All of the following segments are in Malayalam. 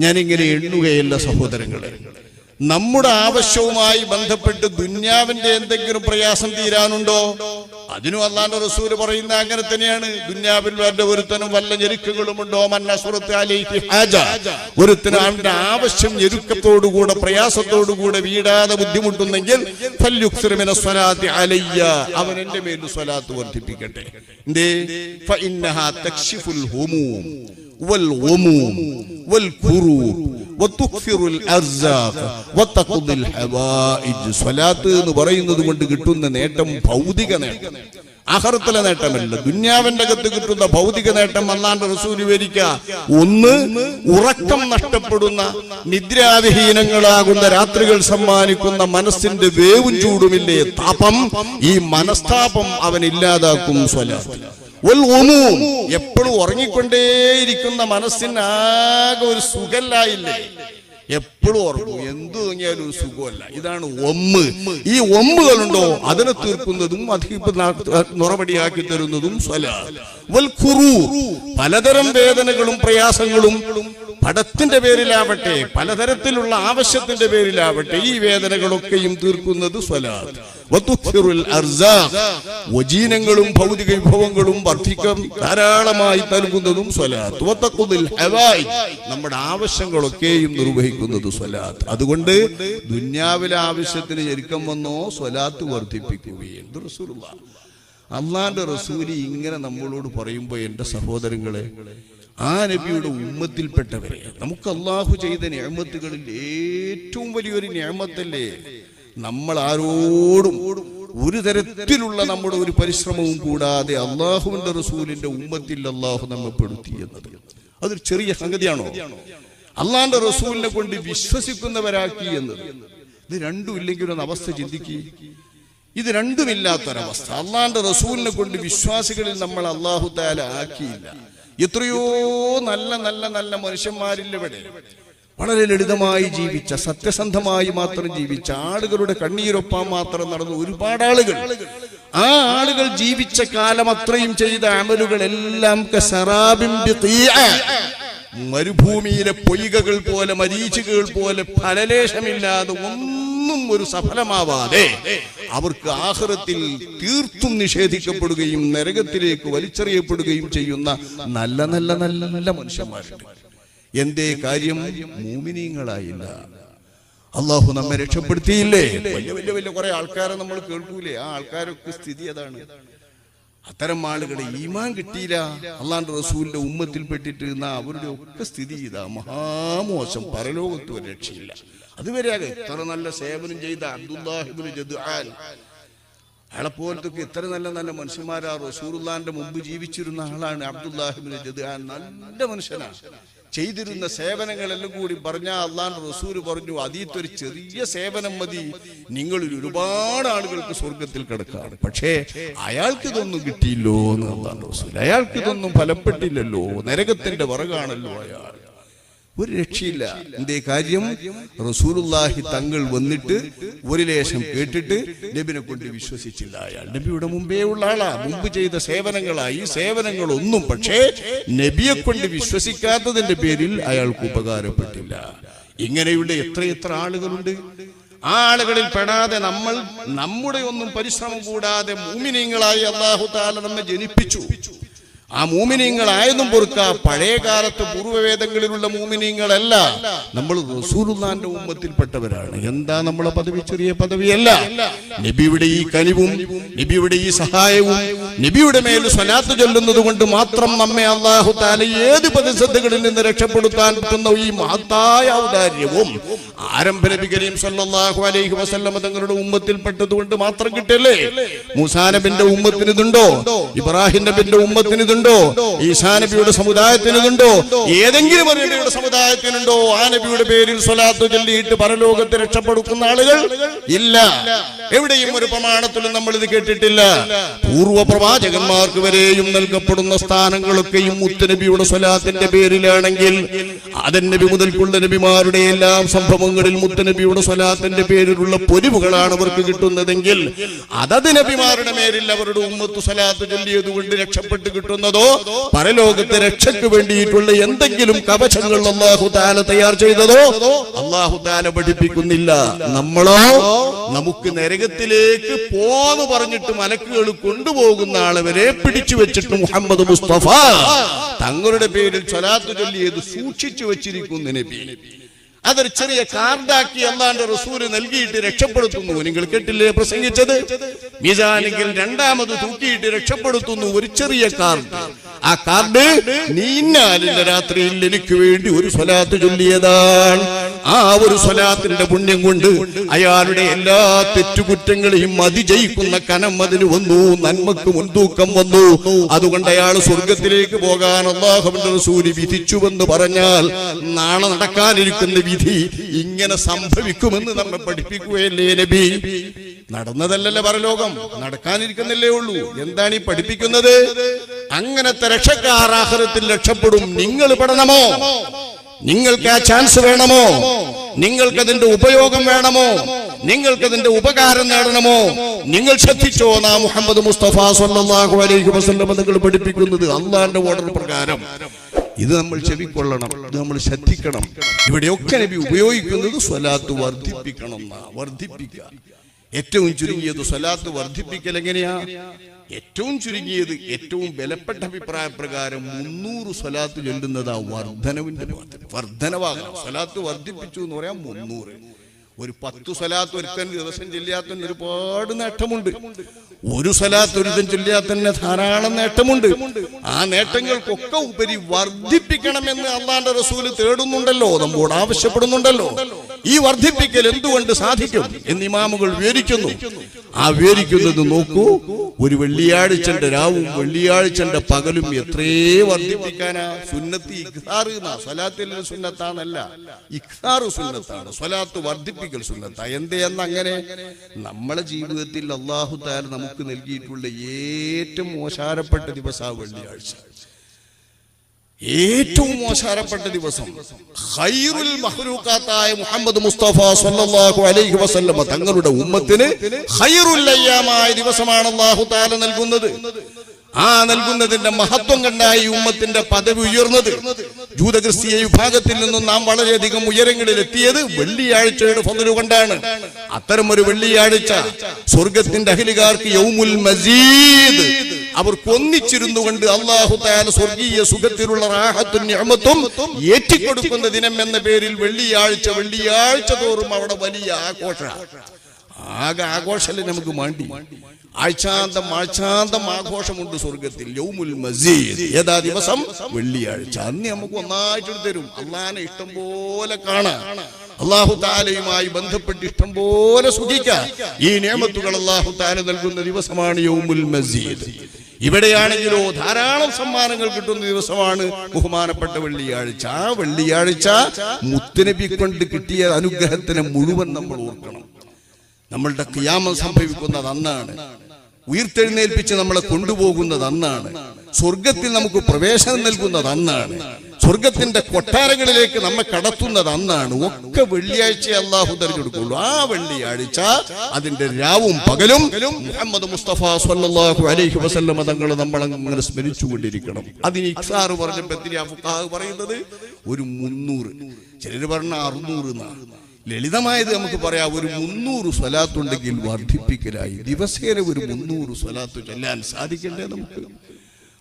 ഞാനിങ്ങനെ എണ്ണുകയല്ല സഹോദരങ്ങളെ. നമ്മുടെ ആവശ്യവുമായി ബന്ധപ്പെട്ട് ദുന്യാവിന്റെ എന്തെങ്കിലും പ്രയാസം തീരാനുണ്ടോ? അതിനും അള്ളാന്റെ റസൂൽ പറയുന്ന അങ്ങനെ തന്നെയാണ്. ദുന്യാവിൽ വല്ല ഒരുത്തനും വല്ല ഞെരുക്കുകളും ഹാജ. ഒരുത്തനും അവന്റെ ആവശ്യം ഞെരുക്കത്തോടുകൂടെ പ്രയാസത്തോടുകൂടെ വീടാതെ ബുദ്ധിമുട്ടുന്നെങ്കിൽ അവൻ എന്റെ മേൽ സ്വലാത്ത് വർദ്ധിപ്പിക്കട്ടെ. والغموم والكروب وتكثر الارزاق وتقضي الحوائج സ്വലാത്ത് എന്ന് പറയുന്നത് കൊണ്ട് കിട്ടുന്ന നേട്ടം ഭൗതിക നേട്ടം അഹർത്തല നേട്ടമല്ല ദുന്യാവിന്റെ അകത്ത് കിട്ടുന്ന ഭൗതിക നേട്ടം അല്ലാണ്ട് റസൂൽ വിവരിക്ക ഒന്ന് ഉറക്കം നഷ്ടപ്പെടുന്ന നിദ്രാവിഹീനങ്ങളാകുന്ന രാത്രികൾ സമ്മാനിക്കുന്ന മനസ്സിന്റെ വേവും ചൂടുമില്ലേ താപം ഈ മനസ്താപം അവൻ ഇല്ലാതാക്കും സ്വലാത്ത് എപ്പോഴും ഉറങ്ങിക്കൊണ്ടേയിരിക്കുന്ന മനസ്സിനാകെ ഒരു സുഖല്ലായില്ലേ? എപ്പോഴും ഉറങ്ങും. എന്തു തോന്നിയാലും ഒരു സുഖമല്ല. ഇതാണ് ഒമ്മ്. ഈ ഒമ്പുകളുണ്ടോ അതിനെ തീർക്കുന്നതും നുറപടിയാക്കി തരുന്നതും സ്വലാ. വൽ ഖുറൂർ. പലതരം വേദനകളും പ്രയാസങ്ങളും പടത്തിന്റെ പേരിലാവട്ടെ പലതരത്തിലുള്ള ആവശ്യത്തിന്റെ പേരിലാവട്ടെ ഈ വേദനകളൊക്കെയും തീർക്കുന്നത് സ്വലാത്ത്. ഭൗതിക വിഭവങ്ങളും വർദ്ധിക്കും ധാരാളമായി നൽകുന്നതും സ്വലാത്ത്. നമ്മുടെ ആവശ്യങ്ങളൊക്കെയും നിർവഹിക്കുന്നത് സ്വലാത്ത്. അതുകൊണ്ട് ദുന്യാവിലെ ആവശ്യത്തിന് ശരിക്കും വന്നോ സ്വലാത്ത് വർദ്ധിപ്പിക്കുകയും. അള്ളാന്റെ റസൂലി ഇങ്ങനെ നമ്മളോട് പറയുമ്പോൾ എന്റെ സഹോദരങ്ങളെ ആ നബിയുടെ ഉമ്മത്തിൽപ്പെട്ടവരെ. നമുക്ക് അള്ളാഹു ചെയ്ത ഞാമത്തുകളിൽ ഏറ്റവും വലിയൊരു ഞാമത്തല്ലേ നമ്മൾ ആരോടും ഒരു തരത്തിലുള്ള നമ്മുടെ ഒരു പരിശ്രമവും കൂടാതെ അള്ളാഹുവിന്റെ റസൂലിന്റെ ഉമ്മത്തിൽ അള്ളാഹു നമ്മെ പെടുത്തി എന്നത്. അതൊരു ചെറിയ സംഗതിയാണോ? അള്ളാന്റെ റസൂലിനെ കൊണ്ട് വിശ്വസിക്കുന്നവരാക്കി എന്നത്. ഇത് രണ്ടും ഇല്ലെങ്കിൽ ഒരു അവസ്ഥ ചിന്തിക്കുക ഇത് രണ്ടുമില്ലാത്തൊരവസ്ഥ. അള്ളാന്റെ റസൂലിനെ കൊണ്ട് വിശ്വാസികളിൽ നമ്മൾ അള്ളാഹു താല ആക്കിയില്ല. എത്രയോ നല്ല നല്ല നല്ല മനുഷ്യന്മാരില്ല ഇവിടെ വളരെ ലളിതമായി ജീവിച്ച സത്യസന്ധമായി മാത്രം ജീവിച്ച ആളുകളുടെ കണ്ണീരൊപ്പം മാത്രം നടന്ന ഒരുപാട് ആളുകൾ ആ ആളുകൾ ജീവിച്ച കാലം അത്രയും ചെയ്ത അമലുകൾ എല്ലാം. മരുഭൂമിയിലെ പൊയ്കകൾ പോലെ മരീചികകൾ പോലെ ഫലലേശമില്ലാതെ ഒന്നും ഒരു സഫലമാവാതെ അവർക്ക് ആഹ്റത്തിൽ തീർത്തും നിഷേധിക്കപ്പെടുകയും നരകത്തിലേക്ക് വലിച്ചെറിയപ്പെടുകയും ചെയ്യുന്ന നല്ല നല്ല നല്ല നല്ല മനുഷ്യന്മാരുണ്ട്. എന്തേ കാര്യം? മൂമിനീങ്ങളായില്ല. അള്ളാഹു നമ്മെ രക്ഷപ്പെടുത്തിയില്ലേ? വലിയ വലിയ വലിയ കുറെ ആൾക്കാരെ നമ്മൾ കേൾക്കൂലേ? ആ ആൾക്കാരൊക്കെ സ്ഥിതി അതാണ്. അത്തരം ആളുകളെ ഈമാൻ കിട്ടിയില്ല. അള്ളാന്റെ റസൂലിന്റെ ഉമ്മത്തിൽ പെട്ടിട്ടിരുന്ന അവരുടെ ഒക്കെ സ്ഥിതി ഇതാ. മഹാമോശം. പരലോകത്ത് ഒരു രക്ഷയില്ല. അതുവരെ ഇത്ര നല്ല സേവനം ചെയ്ത അയാളെ പോലത്തൊക്കെ ഇത്ര നല്ല നല്ല മനുഷ്യന്മാരാ റസൂറുല്ലാന്റെ മുമ്പ് ജീവിച്ചിരുന്ന ആളാണ് അബ്ദുല്ലാഹിബിന് ജദ് നല്ല മനുഷ്യനാണ് ചെയ്തിരുന്ന സേവനങ്ങളെല്ലാം കൂടി പറഞ്ഞ അള്ളാൻ റസൂർ പറഞ്ഞു അതീത്തൊരു ചെറിയ സേവനം മതി. നിങ്ങളിൽ ഒരുപാട് ആളുകൾക്ക് സ്വർഗത്തിൽ കിടക്കാണ് പക്ഷേ അയാൾക്ക് ഇതൊന്നും കിട്ടിയില്ലോ എന്ന് അള്ളാൻ റസൂൽ അയാൾക്ക് ഇതൊന്നും ഫലപ്പെട്ടില്ലല്ലോ. നരകത്തിന്റെ വറകാണല്ലോ അയാൾ. ഒരു രക്ഷയില്ല. എന്തേ കാര്യം? റസൂലുല്ലാഹി തങ്ങൾ വന്നിട്ട് ഒരു ലേശം കേട്ടിട്ട് നബിനെ കൊണ്ട് വിശ്വസിച്ചില്ല. അയാൾ നബിയുടെ മുമ്പേ ഉള്ള ആളാ. മുമ്പ് ചെയ്ത സേവനങ്ങളായി. സേവനങ്ങളൊന്നും പക്ഷേ നബിയെ കൊണ്ട് വിശ്വസിക്കാത്തതിന്റെ പേരിൽ അയാൾക്ക് ഉപകാരപ്പെട്ടില്ല. ഇങ്ങനെയുള്ള എത്രയെത്ര ആളുകളുണ്ട്. ആ ആളുകളിൽ പെടാതെ നമ്മൾ നമ്മുടെ ഒന്നും പരിശ്രമം കൂടാതെ മൂമിനീങ്ങളായി അള്ളാഹു താല നമ്മെ ജനിപ്പിച്ചു. ആ മൂമിനീങ്ങളായതും പൊറുക്ക. പഴയ കാലത്ത് പൂർവവേദങ്ങളിലുള്ള മൂമിനീങ്ങളല്ല. നമ്മൾ റസൂലുള്ളാന്റെ ഉമ്മത്തിൽപ്പെട്ടവരാണ്. എന്താ നമ്മളെ പദവി? ചെറിയ പദവിയല്ല. നബിയുടെ ഈ കനിവും നബിയുടെ ഈ സഹായവും നബിയുടെ മേൽ സ്വലാത്ത് ചൊല്ലുന്നത് കൊണ്ട് മാത്രം നമ്മെ അള്ളാഹു താല ഏത് പ്രതിസന്ധികളിൽ നിന്ന് രക്ഷപ്പെടുത്താൻ പറ്റുന്ന ഈ മഹത്തായ ഔദാര്യവും ആരംഭ നബി കരീം സല്ലല്ലാഹു അലൈഹി വസല്ലമ തങ്ങളുടെ ഉമ്മത്തിൽപ്പെട്ടത് കൊണ്ട് മാത്രം കിട്ടല്ലേ മൂസാ നബിന്റെ ഉമ്മത്തിന് ഇതുണ്ടോ? ഇബ്രാഹിം നബിന്റെ ഉമ്മത്തിന് ഇതുണ്ടോ ഈശാ നബിയുടെ സമുദായത്തിന് ഇതുണ്ടോ ഏതെങ്കിലും ഒരു നബിയുടെ സമുദായത്തിനുണ്ടോ ആ നബിയുടെ പേരിൽ സ്വലാത്ത് ചൊല്ലിയിട്ട് പരലോകത്തെ രക്ഷപ്പെടുത്തുന്ന ആളുകൾ ഇല്ല. എവിടെയും ഒരു പ്രമാണത്തിലും നമ്മൾ ഇത് കേട്ടിട്ടില്ല. പൂർവ പ്രവാചകന്മാർക്ക് വരെയും നൽകപ്പെടുന്ന സ്ഥാനങ്ങളൊക്കെയും മുത്തുനബിയുടെ സ്വലാത്തിന്റെ പേരിലാണെങ്കിൽ അതൻ നബി മുതൽക്കുള്ള നബിമാരുടെ എല്ലാം സംഭവങ്ങളിൽ മുത്തനബിയുടെ സ്വലാത്തിന്റെ പേരിലുള്ള പൊരിവുകളാണ് അവർക്ക് കിട്ടുന്നതെങ്കിൽ അതത് നബിമാരുടെ മേലിൽ അവരുടെ ഉമ്മത്ത് സ്വലാത്ത് ചൊല്ലിയത് കൊണ്ട് രക്ഷപ്പെട്ട് കിട്ടുന്ന കൊടുക്കുന്നതോ പരലോകത്തെ രക്ഷയ്ക്ക് വേണ്ടിയിട്ടുള്ള എന്തെങ്കിലും കവചങ്ങൾ അള്ളാഹു താല തയ്യാർ ചെയ്തതോ അള്ളാഹു താല പഠിപ്പിക്കുന്നില്ല. നമ്മളോ നമുക്ക് നരകത്തിലേക്ക് പോന്ന് പറഞ്ഞിട്ട് മലക്കുകൾ കൊണ്ടുപോകുന്ന ആളെ വരെ പിടിച്ചു വെച്ചിട്ട് മുഹമ്മദ് മുസ്തഫ തങ്ങളുടെ പേരിൽ സ്വലാത്ത് ചൊല്ലിയത് സൂക്ഷിച്ചു വെച്ചിരിക്കുന്നു നബി. അതൊരു ചെറിയ കാർഡാക്കി അള്ളാന്റെ റസൂൽ നൽകിയിട്ട് രക്ഷപ്പെടുത്തുന്നു. നിങ്ങൾ കേട്ടില്ലേ പ്രസംഗിച്ചത്? മീസാനെങ്കിൽ രണ്ടാമത് തൂക്കിയിട്ട് രക്ഷപ്പെടുത്തുന്നു ഒരു ചെറിയ കാർഡ്. ആ കാർഡ് നീന്നാലിന്റെ രാത്രിയിൽ എനിക്ക് വേണ്ടി ഒരു സ്വലാത്ത് ചൊല്ലിയതാണ്. ആ ഒരു സ്വലാത്തിന്റെ പുണ്യം കൊണ്ട് അയാളുടെ എല്ലാ തെറ്റുകുറ്റങ്ങളെയും അതിജയിക്കുന്ന കനം അതിന് വന്നു നന്മക്ക് മുൻതൂക്കം വന്നു. അതുകൊണ്ട് അയാൾ സ്വർഗത്തിലേക്ക് പോകാൻ അള്ളാഹുവിന്റെ റസൂൽ വിധിച്ചുവെന്ന് പറഞ്ഞാൽ നാളെ നടക്കാനിരിക്കുന്ന വിധി ഇങ്ങനെ സംഭവിക്കുമെന്ന് നമ്മെ പഠിപ്പിക്കുകയല്ലേ നബി? നടന്നതല്ലല്ലേ പരലോകം നടക്കാനിരിക്കുന്നില്ലേ ഉള്ളൂ. എന്താണ് ഈ പഠിപ്പിക്കുന്നത്? അങ്ങനത്തെ രക്ഷക്കാർ ആഹാരത്തിൽ രക്ഷപ്പെടും. നിങ്ങൾ പെടണമോ നിങ്ങൾക്ക് ആ ചാൻസ് വേണമോ? നിങ്ങൾക്ക് അതിന്റെ ഉപയോഗം വേണമോ? നിങ്ങൾക്ക് അതിന്റെ ഉപകാരം നേടണമോ? നിങ്ങൾ ശ്രദ്ധിച്ചോ നാ മുഹമ്മദ് മുസ്തഫ സല്ലല്ലാഹു അലൈഹി വസല്ലം നിങ്ങൾ പഠിപ്പിക്കുന്നത് അള്ളാന്റെ ഓർഡർ പ്രകാരം. ഇത് നമ്മൾ ചെവിക്കൊള്ളണം ഇത് നമ്മൾ ശ്രദ്ധിക്കണം. ഇവിടെയൊക്കെ നബി ഉപയോഗിക്കുന്നത് സ്വലാത്ത് വർദ്ധിപ്പിക്കണം വർദ്ധിപ്പിക്കുക. ഏറ്റവും ചുരുങ്ങിയത് സ്വലാത്ത് വർദ്ധിപ്പിക്കൽ എങ്ങനെയാ? ഏറ്റവും ചുരുങ്ങിയത് ഏറ്റവും ബലപ്പെട്ട അഭിപ്രായ പ്രകാരം മുന്നൂറ് സ്വലാത്ത് ചൊല്ലുന്നതാ വർധനവിന്റെ വർധനവാകണം. സ്വലാത്ത് വർദ്ധിപ്പിച്ചു എന്ന് പറയാം മുന്നൂറ്. ഒരു പത്ത് സ്വലാത്ത് ഒരുത്തൻ ദിവസം ചൊല്ലിയാത്തന്നെ ഒരുപാട് നേട്ടമുണ്ട്. ഒരു സ്വലാത്ത് ഒരുത്തൻ ചൊല്ലിയാത്തന്നെ ധാരാളം നേട്ടമുണ്ട്. ആ നേട്ടങ്ങൾക്കൊക്കെ ഉപരി വർദ്ധിപ്പിക്കണമെന്ന് അള്ളാന്റെ റസൂൽ തേടുന്നുണ്ടല്ലോ നമ്മോട് ആവശ്യപ്പെടുന്നുണ്ടല്ലോ. ഈ വർദ്ധിപ്പിക്കൽ എന്തുകൊണ്ട് സാധിക്കും എന്ന് ഇമാമുകൾ വിവരിക്കുന്നു. ആ വിവരിക്കുന്നത് നോക്കൂ. ഒരു വെള്ളിയാഴ്ചന്റെ രാവും വെള്ളിയാഴ്ചന്റെ പകലും എത്രേ വർദ്ധിപ്പിക്കാനാ? സുന്നത്ത് എന്നാ? സ്വലാത്തിൽ സുന്നത്താണല്ല. ഇഖ്താർ സുന്നത്താണ്. സ്വലാത്ത് വർദ്ധിപ്പിക്കൽ സുന്നത്ത. എന്തെയെന്ന് അങ്ങനെ? നമ്മളെ ജീവിതത്തിൽ അള്ളാഹു താല നമുക്ക് നൽകിയിട്ടുള്ള ഏറ്റവും മോശാരപ്പെട്ട ദിവസം വെള്ളിയാഴ്ച. ഏറ്റവും മോശാരപ്പെട്ട ദിവസം ഹൈറുൽ മഹ്ലൂക്കാത്തായ മുഹമ്മദ് മുസ്തഫ സല്ലല്ലാഹു അലൈഹി വസല്ലമ തങ്ങളുടെ ഉമ്മത്തിന് ഖൈറുൽ അയ്യാമായ ദിവസമാണ് അല്ലാഹു തആല നൽകുന്നത്. ആ നൽകുന്നതിന്റെ മഹത്വം കണ്ടായി ഉമ്മത്തിന്റെ പദവി ഉയർന്നത്. ജൂതക്രിസ്തീയ വിഭാഗത്തിൽ നിന്നും നാം വളരെയധികം ഉയരങ്ങളിൽ എത്തിയത് വെള്ളിയാഴ്ചയുടെ ഫലു കൊണ്ടാണ്. അത്തരം ഒരു വെള്ളിയാഴ്ച സ്വർഗത്തിന്റെ അഹിലുകാർക്ക് യൗമുൽ മസീദ് അവർക്ക് ഒന്നിച്ചിരുന്നു കൊണ്ട് അള്ളാഹു താല സ്വർഗീയ സുഖത്തിലുള്ള റാഹത്തും ഞമത്തും ഏറ്റിക്കൊടുക്കുന്ന ദിനം എന്ന പേരിൽ വെള്ളിയാഴ്ച വെള്ളിയാഴ്ച തോറും അവിടെ വലിയ ആഘോഷ. ആകെ ആഘോഷല്ലേ നമുക്ക് മാണ്ടി? ആഴ്ചാന്തം ആഴ്ചാന്തം ആഘോഷമുണ്ട് സ്വർഗത്തിൽ. യൗമുൽ മസീദ്. ഏതാ ദിവസം? വെള്ളിയാഴ്ച. അന്ന് നമുക്ക് ഒന്നായിട്ട് തരും. അള്ളാനെ ഇഷ്ടം പോലെ കാണാം. അള്ളാഹു താലയുമായി ബന്ധപ്പെട്ട് ഇഷ്ടം പോലെ സുഖിക്കാം. ഈ നിയമത്തുകൾ അള്ളാഹു താല നൽകുന്ന ദിവസമാണ് യൗമുൽ മസീദ്. ഇവിടെയാണെങ്കിലോ ധാരാളം സമ്മാനങ്ങൾ കിട്ടുന്ന ദിവസമാണ് ബഹുമാനപ്പെട്ട വെള്ളിയാഴ്ച. ആ വെള്ളിയാഴ്ച മുത്തനബി കൊണ്ട് കിട്ടിയ അനുഗ്രഹത്തിനെ മുഴുവൻ നമ്മൾ ഓർക്കണം. നമ്മളുടെ ക്യാമം സംഭവിക്കുന്നത് അന്നാണ്. ഉയർത്തെഴുന്നേൽപ്പിച്ച് നമ്മളെ കൊണ്ടുപോകുന്നത് അന്നാണ്. സ്വർഗത്തിൽ നമുക്ക് പ്രവേശനം നൽകുന്നത് അന്നാണ്. സ്വർഗത്തിന്റെ കൊട്ടാരങ്ങളിലേക്ക് നമ്മെ കടത്തുന്നത് അന്നാണ്. ഒക്കെ വെള്ളിയാഴ്ച അള്ളാഹു തെരഞ്ഞെടുക്കുള്ളൂ. ആ വെള്ളിയാഴ്ച അതിന്റെ രാവും പകലും മുഹമ്മദ് മുസ്തഫ സല്ലല്ലാഹു അലൈഹി വസല്ലമ തങ്ങൾ നമ്മൾ അങ്ങനെ സ്മരിച്ചുകൊണ്ടിരിക്കണം അതിന് ഇക്സാർ പറഞ്ഞപ്പോ പറയുന്നത് ഒരു മുന്നൂറ്. ചിലർ പറഞ്ഞ അറുന്നൂറ് ലളിതമായത് നമുക്ക് പറയാം ഒരു മുന്നൂറ് സ്വലാത്തുണ്ടെങ്കിൽ വർദ്ധിപ്പിക്കലായി. ദിവസേന ഒരു മുന്നൂറ് സ്വലാത്ത് ചൊല്ലാൻ സാധിക്കണ്ടേ നമുക്ക്?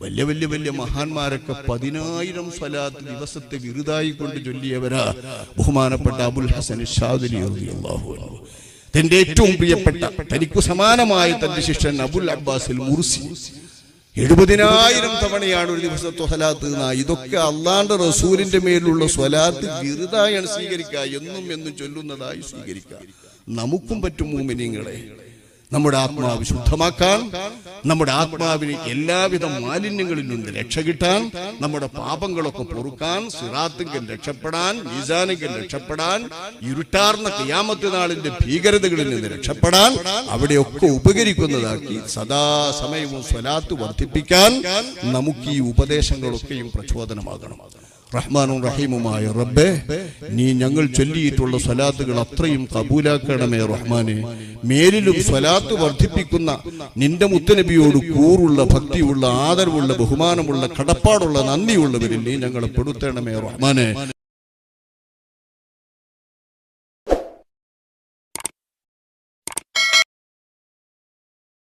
വലിയ വലിയ വലിയ മഹാന്മാരൊക്കെ പതിനായിരം സ്വലാത്ത് ദിവസത്തെ വിരുദായി കൊണ്ട് ചൊല്ലിയവരാ ബഹുമാനപ്പെട്ട അബുൽ ഹസൻ തന്റെ ഏറ്റവും പ്രിയപ്പെട്ട തനിക്കു സമാനമായ തന്റെ ശിഷ്യൻ അബുൽ അബ്ബാസിൽ മുർസി. എഴുപതിനായിരം തവണയാണ് ഒരു ദിവസത്തെ സ്വലാത്ത് ഇതൊക്കെ അള്ളാന്റെ റസൂലിന്റെ മേലുള്ള സ്വലാത്ത് വിരുതായാണ് സ്വീകരിക്കുക എന്നും എന്നും ചൊല്ലുന്നതായി സ്വീകരിക്കുക. നമുക്കും പറ്റും മൂമിനിങ്ങളെ. നമ്മുടെ ആത്മാവ് ശുദ്ധമാക്കാൻ നമ്മുടെ ആത്മാവിന് എല്ലാവിധ മാലിന്യങ്ങളിൽ നിന്ന് രക്ഷ കിട്ടാൻ നമ്മുടെ പാപങ്ങളൊക്കെ പൊറുക്കാൻ സിറാത്തിങ്കൽ രക്ഷപ്പെടാൻ മീസാനെങ്കിൽ രക്ഷപ്പെടാൻ ഇരുട്ടാർന്ന കിയാമത്ത് നാളിന്റെ ഭീകരതകളിൽ നിന്ന് രക്ഷപ്പെടാൻ അവിടെയൊക്കെ ഉപകരിക്കുന്നതാക്കി സദാസമയവും സ്വലാത്ത് വർദ്ധിപ്പിക്കാൻ നമുക്ക് ഈ ഉപദേശങ്ങളൊക്കെയും പ്രചോദനമാകണം. റഹ്മാനും റഹീമുമായ റബ്ബേ നീ ഞങ്ങൾ ചൊല്ലിയിട്ടുള്ള സ്വലാത്തുകൾ അത്രയും കബൂലാക്കണമേ റഹ്മാനെ. മേലിലും സ്വലാത്ത് വർദ്ധിപ്പിക്കുന്ന നിന്റെ മുത്തനബിയോട് കൂറുള്ള ഭക്തിയുള്ള ആദരവുള്ള ബഹുമാനമുള്ള കടപ്പാടുള്ള നന്ദിയുള്ളവരിൽ നീ ഞങ്ങളെ പെടുത്തണമേ റഹ്മാനെ.